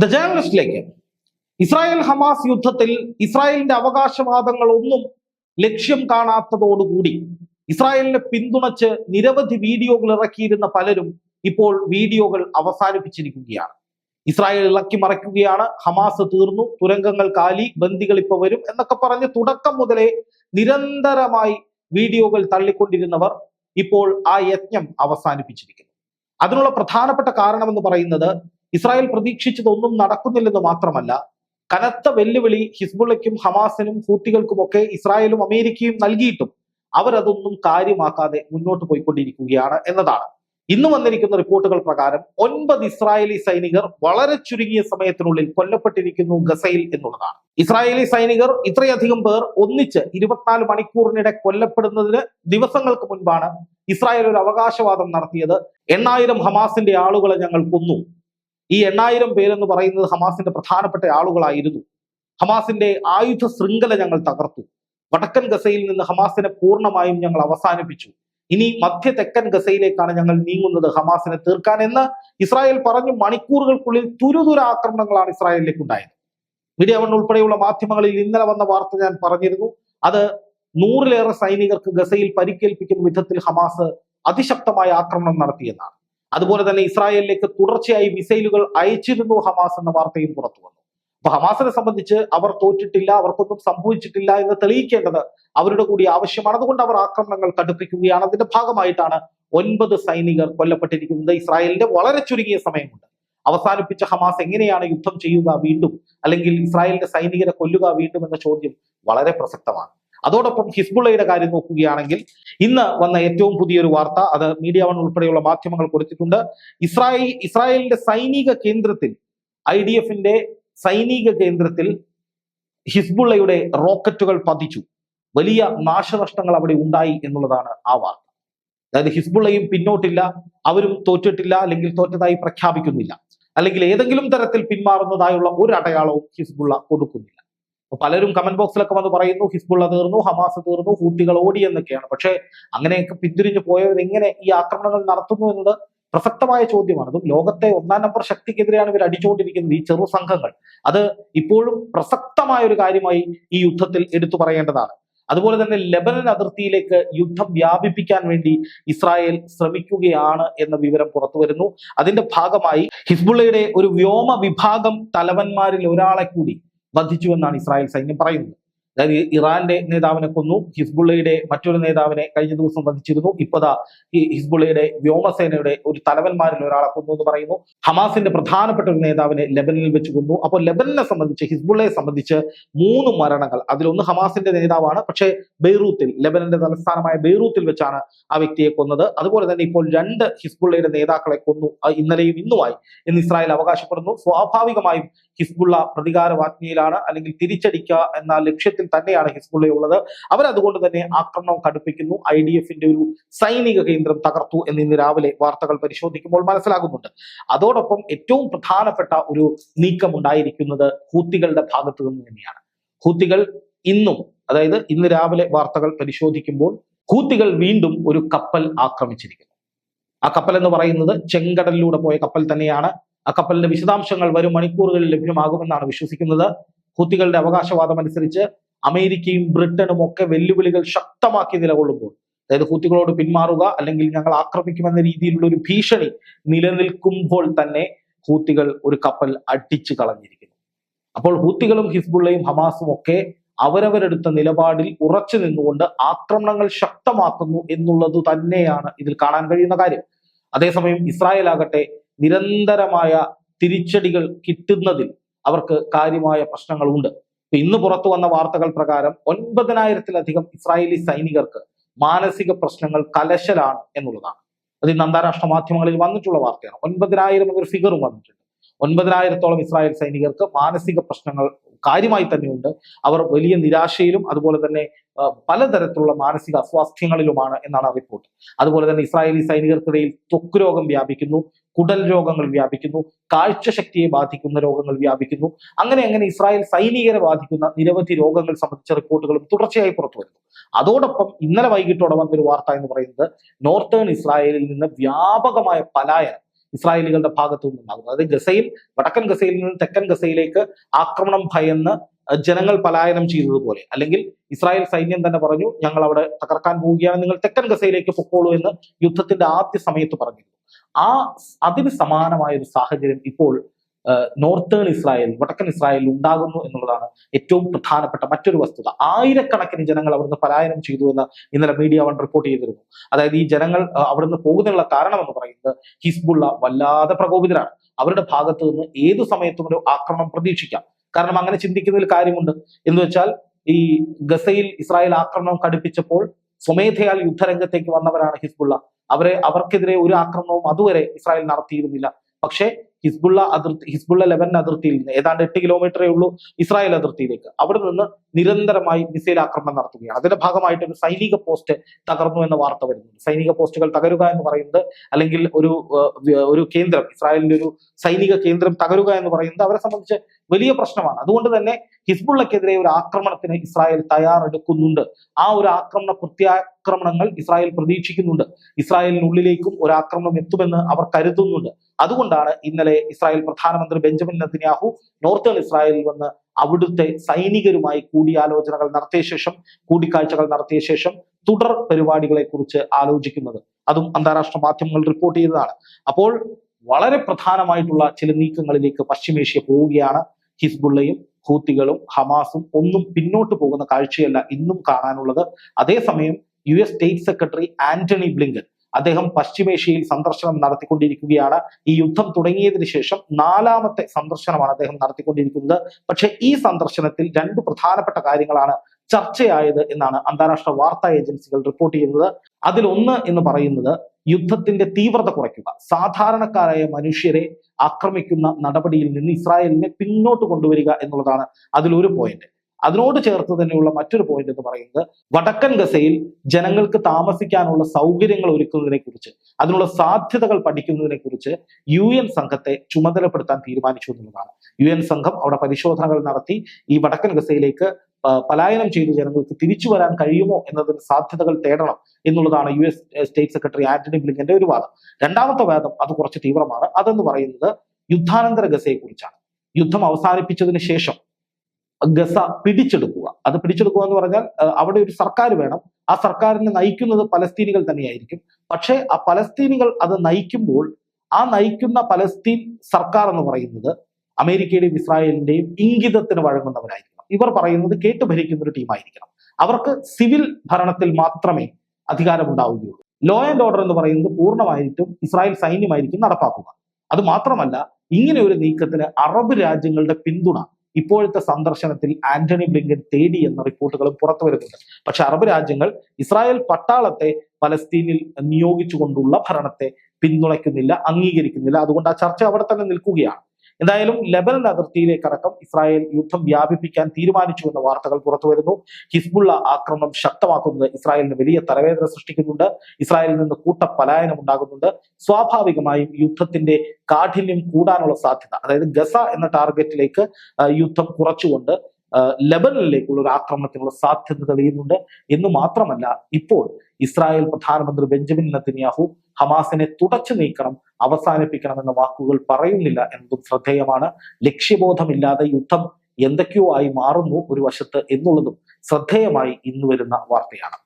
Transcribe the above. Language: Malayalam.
ദ ജേർണലിസ്റ്റിലേക്ക് ഇസ്രായേൽ ഹമാസ് യുദ്ധത്തിൽ ഇസ്രായേലിന്റെ അവകാശവാദങ്ങൾ ഒന്നും ലക്ഷ്യം കാണാത്തതോടുകൂടി ഇസ്രായേലിനെ പിന്തുണച്ച് നിരവധി വീഡിയോകൾ ഇറക്കിയിരുന്ന പലരും ഇപ്പോൾ വീഡിയോകൾ അവസാനിപ്പിച്ചിരിക്കുകയാണ്. ഇസ്രായേൽ ഇളക്കി മറയ്ക്കുകയാണ് ഹമാസ് തീർന്നു തുരങ്കങ്ങൾ കാലി ബന്ദികൾ ഇപ്പൊ വരും എന്നൊക്കെ പറഞ്ഞ് തുടക്കം മുതലേ നിരന്തരമായി വീഡിയോകൾ തള്ളിക്കൊണ്ടിരുന്നവർ ഇപ്പോൾ ആ യജ്ഞം അവസാനിപ്പിച്ചിരിക്കുന്നു. അതിനുള്ള പ്രധാനപ്പെട്ട കാരണമെന്ന് പറയുന്നത് ഇസ്രായേൽ പ്രതീക്ഷിച്ചതൊന്നും നടക്കുന്നില്ലെന്ന് മാത്രമല്ല കനത്ത വെല്ലുവിളി ഹിസ്ബുള്ളയ്ക്കും ഹമാസിനും ഹൂത്തികൾക്കുമൊക്കെ ഇസ്രായേലും അമേരിക്കയും നൽകിയിട്ടും അവരതൊന്നും കാര്യമാക്കാതെ മുന്നോട്ട് പോയിക്കൊണ്ടിരിക്കുകയാണ് എന്നതാണ്. ഇന്ന് വന്നിരിക്കുന്ന റിപ്പോർട്ടുകൾ പ്രകാരം ഒൻപത് ഇസ്രായേലി സൈനികർ വളരെ ചുരുങ്ങിയ സമയത്തിനുള്ളിൽ കൊല്ലപ്പെട്ടിരിക്കുന്നു ഗസയിൽ എന്നുള്ളതാണ്. ഇസ്രായേലി സൈനികർ ഇത്രയധികം പേർ ഒന്നിച്ച് ഇരുപത്തിനാല് മണിക്കൂറിനിടെ കൊല്ലപ്പെടുന്നതിന് ദിവസങ്ങൾക്ക് മുൻപാണ് ഇസ്രായേൽ ഒരു അവകാശവാദം നടത്തിയത്. എണ്ണായിരം ഹമാസിന്റെ ആളുകളെ ഞങ്ങൾ കൊന്നു. ഈ എണ്ണായിരം പേരെന്ന് പറയുന്നത് ഹമാസിന്റെ പ്രധാനപ്പെട്ട ആളുകളായിരുന്നു. ഹമാസിന്റെ ആയുധ ശൃംഖല ഞങ്ങൾ തകർത്തു. വടക്കൻ ഗസയിൽ നിന്ന് ഹമാസിനെ പൂർണമായും ഞങ്ങൾ അവസാനിപ്പിച്ചു. ഇനി മധ്യ തെക്കൻ ഗസയിലേക്കാണ് ഞങ്ങൾ നീങ്ങുന്നത് ഹമാസിനെ തീർക്കാൻ എന്ന് ഇസ്രായേൽ പറഞ്ഞു മണിക്കൂറുകൾക്കുള്ളിൽ തുരുതുര ആക്രമണങ്ങളാണ് ഇസ്രായേലിലേക്ക് ഉണ്ടായത് മീഡിയ വൺ ഉൾപ്പെടെയുള്ള മാധ്യമങ്ങളിൽ ഇന്നലെ വന്ന വാർത്ത ഞാൻ പറഞ്ഞിരുന്നു. അത് നൂറിലേറെ സൈനികർക്ക് ഗസയിൽ പരിക്കേൽപ്പിക്കുന്ന വിധത്തിൽ ഹമാസ് അതിശക്തമായ ആക്രമണം നടത്തിയെന്നാണ്. അതുപോലെ തന്നെ ഇസ്രായേലിലേക്ക് തുടർച്ചയായി മിസൈലുകൾ അയച്ചിരുന്നു ഹമാസ് എന്ന വാർത്തയും പുറത്തു വന്നു. അപ്പൊ ഹമാസിനെ സംബന്ധിച്ച് അവർ തോറ്റിട്ടില്ല അവർക്കൊന്നും സംഭവിച്ചിട്ടില്ല എന്ന് തെളിയിക്കേണ്ടത് അവരുടെ കൂടി ആവശ്യമാണ്. അതുകൊണ്ട് അവർ ആക്രമണങ്ങൾ കടുപ്പിക്കുകയാണ് അതിന്റെ ഭാഗമായിട്ടാണ് ഒൻപത് സൈനികർ കൊല്ലപ്പെട്ടിരിക്കുന്നത്. ഇസ്രായേലിന്റെ വളരെ ചുരുങ്ങിയ സമയമുണ്ട്. അവസാനിപ്പിച്ച ഹമാസ് എങ്ങനെയാണ് യുദ്ധം ചെയ്യുക വീണ്ടും? അല്ലെങ്കിൽ ഇസ്രായേലിന്റെ സൈനികരെ കൊല്ലുക വീണ്ടും എന്ന ചോദ്യം വളരെ പ്രസക്തമാണ്. അതോടൊപ്പം ഹിസ്ബുള്ളയുടെ കാര്യം നോക്കുകയാണെങ്കിൽ ഇന്ന് വന്ന ഏറ്റവും പുതിയൊരു വാർത്ത അത് മീഡിയ വൺ ഉൾപ്പെടെയുള്ള മാധ്യമങ്ങൾ കൊടുത്തിട്ടുണ്ട്. ഇസ്രായേൽ ഇസ്രായേലിന്റെ സൈനിക കേന്ദ്രത്തിൽ ഐ ഡി എഫിന്റെ സൈനിക കേന്ദ്രത്തിൽ ഹിസ്ബുള്ളയുടെ റോക്കറ്റുകൾ പതിച്ചു. വലിയ നാശനഷ്ടങ്ങൾ അവിടെ ഉണ്ടായി എന്നുള്ളതാണ് ആ വാർത്ത. അതായത് ഹിസ്ബുള്ളയും പിന്നോട്ടില്ല അവരും തോറ്റിട്ടില്ല അല്ലെങ്കിൽ തോറ്റതായി പ്രഖ്യാപിക്കുന്നില്ല. അല്ലെങ്കിൽ ഏതെങ്കിലും തരത്തിൽ പിന്മാറുന്നതായുള്ള ഒരു അടയാളവും ഹിസ്ബുള്ള കൊടുക്കുന്നില്ല. പലരും കമന്റ് ബോക്സിലൊക്കെ വന്ന് പറയുന്നു ഹിസ്ബുള്ള തീർന്നു ഹമാസ് തീർന്നു ഹൂത്തികൾ ഓടി എന്നൊക്കെയാണ്. പക്ഷേ അങ്ങനെയൊക്കെ പിന്തിരിഞ്ഞു പോയവർ എങ്ങനെ ഈ ആക്രമണങ്ങൾ നടത്തുന്നു എന്നത് പ്രസക്തമായ ചോദ്യമാണ്. അതും ലോകത്തെ ഒന്നാം നമ്പർ ശക്തിക്കെതിരെയാണ് ഇവർ അടിച്ചുകൊണ്ടിരിക്കുന്നത് ഈ ചെറു സംഘങ്ങൾ. അത് ഇപ്പോഴും പ്രസക്തമായ ഒരു കാര്യമായി ഈ യുദ്ധത്തിൽ എടുത്തു പറയേണ്ടതാണ്. അതുപോലെ തന്നെ ലെബനൻ അതിർത്തിയിലേക്ക് യുദ്ധം വ്യാപിപ്പിക്കാൻ വേണ്ടി ഇസ്രായേൽ ശ്രമിക്കുകയാണ് എന്ന വിവരം പുറത്തു വരുന്നു. അതിന്റെ ഭാഗമായി ഹിസ്ബുള്ളയുടെ ഒരു വ്യോമ വിഭാഗം തലവന്മാരിൽ ഒരാളെ കൂടി വധിച്ചു എന്നാണ് ഇസ്രായേൽ സൈന്യം പറയുന്നത്. അതായത് ഇറാന്റെ നേതാവിനെ കൊന്നു ഹിസ്ബുള്ളയുടെ മറ്റൊരു നേതാവിനെ കഴിഞ്ഞ ദിവസം വധിച്ചിരുന്നു. ഇപ്പതാ ഈ ഹിസ്ബുള്ളയുടെ വ്യോമസേനയുടെ ഒരു തലവന്മാരിൽ ഒരാളെ കൊന്നു എന്ന് പറയുന്നു. ഹമാസിന്റെ പ്രധാനപ്പെട്ട ഒരു നേതാവിനെ ലെബനിൽ വെച്ച് കൊന്നു. അപ്പോൾ ലെബനിനെ സംബന്ധിച്ച് ഹിസ്ബുള്ളയെ സംബന്ധിച്ച് മൂന്ന് മരണങ്ങൾ. അതിലൊന്ന് ഹമാസിന്റെ നേതാവാണ്. പക്ഷേ ബെയ്റൂത്തിൽ ലെബനന്റെ തലസ്ഥാനമായ ബെയ്റൂത്തിൽ വെച്ചാണ് ആ വ്യക്തിയെ കൊന്നത്. അതുപോലെ തന്നെ ഇപ്പോൾ രണ്ട് ഹിസ്ബുള്ളയുടെ നേതാക്കളെ കൊന്നു ഇന്നലെയും ഇന്നുമായി എന്ന് ഇസ്രായേൽ അവകാശപ്പെടുന്നു. സ്വാഭാവികമായും ഹിസ്ബുള്ള പ്രതികാരവാജ്ഞയിലാണ് അല്ലെങ്കിൽ തിരിച്ചടിക്കുക എന്ന ലക്ഷ്യത്തിൽ തന്നെയാണ് ഹിസ്ബുള്ള ഉള്ളത്. അവരതുകൊണ്ട് തന്നെ ആക്രമണം കടുപ്പിക്കുന്നു. ഐ ഡി എഫിന്റെ ഒരു സൈനിക കേന്ദ്രം തകർത്തു എന്നിന്ന് രാവിലെ വാർത്തകൾ പരിശോധിക്കുമ്പോൾ മനസ്സിലാകുന്നുണ്ട്. അതോടൊപ്പം ഏറ്റവും പ്രധാനപ്പെട്ട ഒരു നീക്കം ഉണ്ടായിരിക്കുന്നത് ഹൂത്തികളുടെ ഭാഗത്തു നിന്ന് തന്നെയാണ്. ഹൂത്തികൾ ഇന്നും അതായത് ഇന്ന് രാവിലെ വാർത്തകൾ പരിശോധിക്കുമ്പോൾ ഹൂത്തികൾ വീണ്ടും ഒരു കപ്പൽ ആക്രമിച്ചിരിക്കുന്നു. ആ കപ്പൽ എന്ന് പറയുന്നത് ചെങ്കടലിലൂടെ പോയ കപ്പൽ തന്നെയാണ്. ആ കപ്പലിന്റെ വിശദാംശങ്ങൾ വരും മണിക്കൂറുകളിൽ ലഭ്യമാകുമെന്നാണ് വിശ്വസിക്കുന്നത്. ഹൂത്തികളുടെ അവകാശവാദം അനുസരിച്ച് അമേരിക്കയും ബ്രിട്ടനും ഒക്കെ വെല്ലുവിളികൾ ശക്തമാക്കി നിലകൊള്ളുമ്പോൾ അതായത് ഹൂത്തികളോട് പിന്മാറുക അല്ലെങ്കിൽ ഞങ്ങൾ ആക്രമിക്കുമെന്ന രീതിയിലുള്ള ഒരു ഭീഷണി നിലനിൽക്കുമ്പോൾ തന്നെ ഹൂത്തികൾ ഒരു കപ്പൽ അടിച്ചു കളഞ്ഞിരിക്കുന്നു. അപ്പോൾ ഹൂത്തികളും ഹിസ്ബുള്ളയും ഹമാസും ഒക്കെ അവരവരെടുത്ത നിലപാടിൽ ഉറച്ചു നിന്നുകൊണ്ട് ആക്രമണങ്ങൾ ശക്തമാക്കുന്നു എന്നുള്ളത് തന്നെയാണ് ഇതിൽ കാണാൻ കഴിയുന്ന കാര്യം. അതേസമയം ഇസ്രായേൽ ആകട്ടെ നിരന്തരമായ തിരിച്ചടികൾ കിട്ടുന്നതിൽ അവർക്ക് കാര്യമായ പ്രശ്നങ്ങളുണ്ട്. ഇന്ന് പുറത്തു വന്ന വാർത്തകൾ പ്രകാരം ഒൻപതിനായിരത്തിലധികം ഇസ്രായേലി സൈനികർക്ക് മാനസിക പ്രശ്നങ്ങൾ കലശലാണ് എന്നുള്ളതാണ്. അത് ഇന്ന് അന്താരാഷ്ട്ര മാധ്യമങ്ങളിൽ വന്നിട്ടുള്ള വാർത്തയാണ്. ഒൻപതിനായിരം എന്നൊരു ഫിഗറും വന്നിട്ടുണ്ട്. ഒൻപതിനായിരത്തോളം ഇസ്രായേൽ സൈനികർക്ക് മാനസിക പ്രശ്നങ്ങൾ കാര്യമായി തന്നെയുണ്ട്. അവർ വലിയ നിരാശയിലും അതുപോലെ തന്നെ പലതരത്തിലുള്ള മാനസിക അസ്വാസ്ഥ്യങ്ങളിലുമാണ് എന്നാണ് റിപ്പോർട്ട്. അതുപോലെ തന്നെ ഇസ്രായേലി സൈനികർക്കിടയിൽ ത്വക്ക് രോഗം വ്യാപിക്കുന്നു കുടൽ രോഗങ്ങൾ വ്യാപിക്കുന്നു കാഴ്ചശക്തിയെ ബാധിക്കുന്ന രോഗങ്ങൾ വ്യാപിക്കുന്നു. അങ്ങനെ അങ്ങനെ ഇസ്രായേൽ സൈനികരെ ബാധിക്കുന്ന നിരവധി രോഗങ്ങൾ സംബന്ധിച്ച റിപ്പോർട്ടുകളും തുടർച്ചയായി പുറത്തു വരുന്നു. അതോടൊപ്പം ഇന്നലെ വൈകിട്ടോടെ വന്നൊരു വാർത്ത എന്ന് പറയുന്നത് നോർത്തേൺ ഇസ്രായേലിൽ നിന്ന് വ്യാപകമായ പലായനം ഇസ്രായേലികളുടെ ഭാഗത്തു നിന്നുണ്ടാകുന്നത് അതായത് ഗസയിൽ വടക്കൻ ഗസയിൽ നിന്ന് തെക്കൻ ഗസയിലേക്ക് ആക്രമണം ഭയന്ന് ജനങ്ങൾ പലായനം ചെയ്തതുപോലെ. അല്ലെങ്കിൽ ഇസ്രായേൽ സൈന്യം തന്നെ പറഞ്ഞു ഞങ്ങൾ അവിടെ തകർക്കാൻ പോവുകയാണ് നിങ്ങൾ തെക്കൻ ഗസയിലേക്ക് പൊക്കോളൂ എന്ന് യുദ്ധത്തിന്റെ ആദ്യ സമയത്ത് പറഞ്ഞിരുന്നു. ആ അതിന് സമാനമായ ഒരു സാഹചര്യം ഇപ്പോൾ നോർത്തേൺ ഇസ്രായേൽ വടക്കൻ ഇസ്രായേൽ ഉണ്ടാകുന്നു എന്നുള്ളതാണ് ഏറ്റവും പ്രധാനപ്പെട്ട മറ്റൊരു വസ്തുത. ആയിരക്കണക്കിന് ജനങ്ങൾ അവിടുന്ന് പലായനം ചെയ്തു എന്ന് ഇന്നലെ മീഡിയ വൺ റിപ്പോർട്ട് ചെയ്തിരുന്നു. അതായത് ഈ ജനങ്ങൾ അവിടുന്ന് പോകുന്നതിനുള്ള കാരണം എന്ന് പറയുന്നത് ഹിസ്ബുള്ള വല്ലാതെ പ്രകോപിതരാണ്. അവരുടെ ഭാഗത്തു നിന്ന് ഏതു സമയത്തും ഒരു ആക്രമണം പ്രതീക്ഷിക്കാം. കാരണം അങ്ങനെ ചിന്തിക്കുന്നതിൽ കാര്യമുണ്ട്. എന്ന് വെച്ചാൽ ഈ ഗസയിൽ ഇസ്രായേൽ ആക്രമണം കടുപ്പിച്ചപ്പോൾ സ്വമേധയാൽ യുദ്ധരംഗത്തേക്ക് വന്നവരാണ് ഹിസ്ബുള്ള. അവരെ അവർക്കെതിരെ ഒരു ആക്രമണവും അതുവരെ ഇസ്രായേൽ നടത്തിയിരുന്നില്ല. പക്ഷേ ഹിസ്ബുള്ള അതിർത്തി ഹിസ്ബുള്ള ലെബനൻ അതിർത്തിയിൽ നിന്ന് ഏതാണ്ട് എട്ട് കിലോമീറ്ററേ ഉള്ളൂ ഇസ്രായേൽ അതിർത്തിയിലേക്ക്. അവിടെ നിന്ന് നിരന്തരമായി മിസൈൽ ആക്രമണം നടത്തുകയാണ്. അതിന്റെ ഭാഗമായിട്ട് ഒരു സൈനിക പോസ്റ്റ് തകർന്നു എന്ന വാർത്ത വരുന്നുണ്ട്. സൈനിക പോസ്റ്റുകൾ തകരുക എന്ന് പറയുന്നത് അല്ലെങ്കിൽ ഒരു ഒരു കേന്ദ്രം ഇസ്രായേലിന്റെ ഒരു സൈനിക കേന്ദ്രം തകരുക എന്ന് പറയുന്നത് അവരെ സംബന്ധിച്ച് വലിയ പ്രശ്നമാണ്. അതുകൊണ്ട് തന്നെ ഹിസ്ബുള്ളക്കെതിരെ ഒരു ആക്രമണത്തിന് ഇസ്രായേൽ തയ്യാറെടുക്കുന്നുണ്ട്. ആ ഒരു ആക്രമണ പ്രത്യാക്രമണങ്ങൾ ഇസ്രായേൽ പ്രതീക്ഷിക്കുന്നുണ്ട്. ഇസ്രായേലിനുള്ളിലേക്കും ഒരു ആക്രമണം എത്തുമെന്ന് അവർ കരുതുന്നുണ്ട്. അതുകൊണ്ടാണ് ഇന്നലെ ഇസ്രായേൽ പ്രധാനമന്ത്രി ബെഞ്ചമിൻ നെതന്യാഹു നോർത്തേൺ ഇസ്രായേലിൽ വന്ന് അവിടുത്തെ സൈനികരുമായി കൂടിയാലോചനകൾ നടത്തിയ ശേഷം കൂടിക്കാഴ്ചകൾ നടത്തിയ ശേഷം തുടർ പരിപാടികളെ കുറിച്ച് ആലോചിക്കുന്നത്. അതും അന്താരാഷ്ട്ര മാധ്യമങ്ങൾ റിപ്പോർട്ട് ചെയ്തതാണ്. അപ്പോൾ വളരെ പ്രധാനമായിട്ടുള്ള ചില നീക്കങ്ങളിലേക്ക് പശ്ചിമേഷ്യ പോവുകയാണ്. ഹിസ്ബുള്ളയും ഹൂത്തികളും ഹമാസും ഒന്നും പിന്നോട്ട് പോകുന്ന കാഴ്ചയല്ല ഇന്നും കാണാനുള്ളത്. അതേസമയം U S state secretary Antony Blinken അദ്ദേഹം പശ്ചിമേഷ്യയിൽ സന്ദർശനം നടത്തിക്കൊണ്ടിരിക്കുകയാണ്. ഈ യുദ്ധം തുടങ്ങിയതിനു ശേഷം നാലാമത്തെ സന്ദർശനമാണ് അദ്ദേഹം നടത്തിക്കൊണ്ടിരിക്കുന്നത്. പക്ഷേ ഈ സന്ദർശനത്തിൽ രണ്ട് പ്രധാനപ്പെട്ട കാര്യങ്ങളാണ് ചർച്ചയായത് എന്നാണ് അന്താരാഷ്ട്ര വാർത്താ ഏജൻസികൾ റിപ്പോർട്ട് ചെയ്യുന്നത്. അതിലൊന്ന് എന്ന് പറയുന്നത് യുദ്ധത്തിന്റെ തീവ്രത കുറയ്ക്കുക. സാധാരണക്കാരായ മനുഷ്യരെ ആക്രമിക്കുന്ന നടപടിയിൽ നിന്ന് ഇസ്രായേലിനെ പിന്നോട്ട് കൊണ്ടുവരിക എന്നുള്ളതാണ് അതിലൊരു പോയിന്റ് അതിനോട് ചേർത്ത് തന്നെയുള്ള മറ്റൊരു പോയിന്റ് എന്ന് പറയുന്നത് വടക്കൻ ഗസയിൽ ജനങ്ങൾക്ക് താമസിക്കാനുള്ള സൗകര്യങ്ങൾ ഒരുക്കുന്നതിനെ കുറിച്ച് അതിനുള്ള സാധ്യതകൾ പഠിക്കുന്നതിനെ കുറിച്ച് യു എൻ സംഘത്തെ ചുമതലപ്പെടുത്താൻ തീരുമാനിച്ചു എന്നുള്ളതാണ്. യു എൻ സംഘം അവിടെ പരിശോധനകൾ നടത്തി ഈ വടക്കൻ ഗസയിലേക്ക് പലായനം ചെയ്ത് ജനങ്ങൾക്ക് തിരിച്ചു വരാൻ കഴിയുമോ എന്നതിന് സാധ്യതകൾ തേടണം എന്നുള്ളതാണ് U S state secretary Antony ബ്ലിങ്കന്റെ ഒരു വാദം. രണ്ടാമത്തെ വാദം അത് കുറച്ച് തീവ്രമാണ്. അതെന്ന് പറയുന്നത് യുദ്ധാനന്തര ഗസയെ കുറിച്ചാണ്. യുദ്ധം അവസാനിപ്പിച്ചതിന് ശേഷം ഗസ പിടിച്ചെടുക്കുക. അത് പിടിച്ചെടുക്കുക എന്ന് പറഞ്ഞാൽ അവിടെ ഒരു സർക്കാർ വേണം. ആ സർക്കാരിനെ നയിക്കുന്നത് പലസ്തീനികൾ തന്നെയായിരിക്കും. പക്ഷേ ആ പലസ്തീനികൾ അത് നയിക്കുമ്പോൾ ആ നയിക്കുന്ന പലസ്തീൻ സർക്കാർ എന്ന് പറയുന്നത് അമേരിക്കയുടെയും ഇസ്രായേലിന്റെയും ഇംഗിതത്തിന് വഴങ്ങുന്നവരായിരിക്കണം ഇവർ പറയുന്നത് കേട്ട് ഭരിക്കുന്ന ഒരു ടീമായിരിക്കണം അവർക്ക് സിവിൽ ഭരണത്തിൽ മാത്രമേ അധികാരമുണ്ടാവുകയുള്ളൂ. ലോ ആൻഡ് ഓർഡർ എന്ന് പറയുന്നത് പൂർണമായിട്ടും ഇസ്രായേൽ സൈന്യമായിരിക്കും നടപ്പാക്കുക. അത് മാത്രമല്ല ഇങ്ങനെ ഒരു നീക്കത്തിന് അറബ് രാജ്യങ്ങളുടെ പിന്തുണ ഇപ്പോഴത്തെ സന്ദർശനത്തിൽ ആന്റണി ബ്ലിങ്കൻ തേടി എന്ന റിപ്പോർട്ടുകളും പുറത്തു വരുന്നുണ്ട്. പക്ഷെ അറബ് രാജ്യങ്ങൾ ഇസ്രായേൽ പട്ടാളത്തെ പലസ്തീനിൽ നിയോഗിച്ചുകൊണ്ടുള്ള ഭരണത്തെ പിന്തുണയ്ക്കുന്നില്ല അംഗീകരിക്കുന്നില്ല. അതുകൊണ്ട് ആ ചർച്ച അവിടെ തന്നെ നിൽക്കുകയാണ്. എന്തായാലും ലെബനൻ അതിർത്തിയിലേക്കടക്കം ഇസ്രായേൽ യുദ്ധം വ്യാപിപ്പിക്കാൻ തീരുമാനിച്ചു എന്ന വാർത്തകൾ പുറത്തുവരുന്നു. ഹിസ്ബുള്ള ആക്രമണം ശക്തമാക്കുന്നത് ഇസ്രായേലിന് വലിയ തലവേദന സൃഷ്ടിക്കുന്നുണ്ട്. ഇസ്രായേലിൽ നിന്ന് കൂട്ട പലായനം ഉണ്ടാകുന്നുണ്ട്. സ്വാഭാവികമായും യുദ്ധത്തിന്റെ കാഠിന്യം കൂടാനുള്ള സാധ്യത അതായത് ഗസ എന്ന ടാർഗറ്റിലേക്ക് യുദ്ധം കുറച്ചുകൊണ്ട് ലെബനനിലേക്കുള്ള ഒരു ആക്രമണത്തിനുള്ള സാധ്യത തെളിയുന്നുണ്ട്. എന്ന് മാത്രമല്ല ഇപ്പോൾ ഇസ്രായേൽ പ്രധാനമന്ത്രി ബെഞ്ചമിൻ നെതന്യാഹു ഹമാസിനെ തുടച്ചു നീക്കണം അവസാനിപ്പിക്കണം എന്ന വാക്കുകൾ പറയുന്നില്ല എന്നതും ശ്രദ്ധേയമാണ്. ലക്ഷ്യബോധമില്ലാതെ യുദ്ധം എന്തൊക്കെയോ ആയി മാറുന്നു ഒരു വശത്ത് എന്നുള്ളതും ശ്രദ്ധേയമായി ഇന്ന് വരുന്ന വാർത്തയാണ്.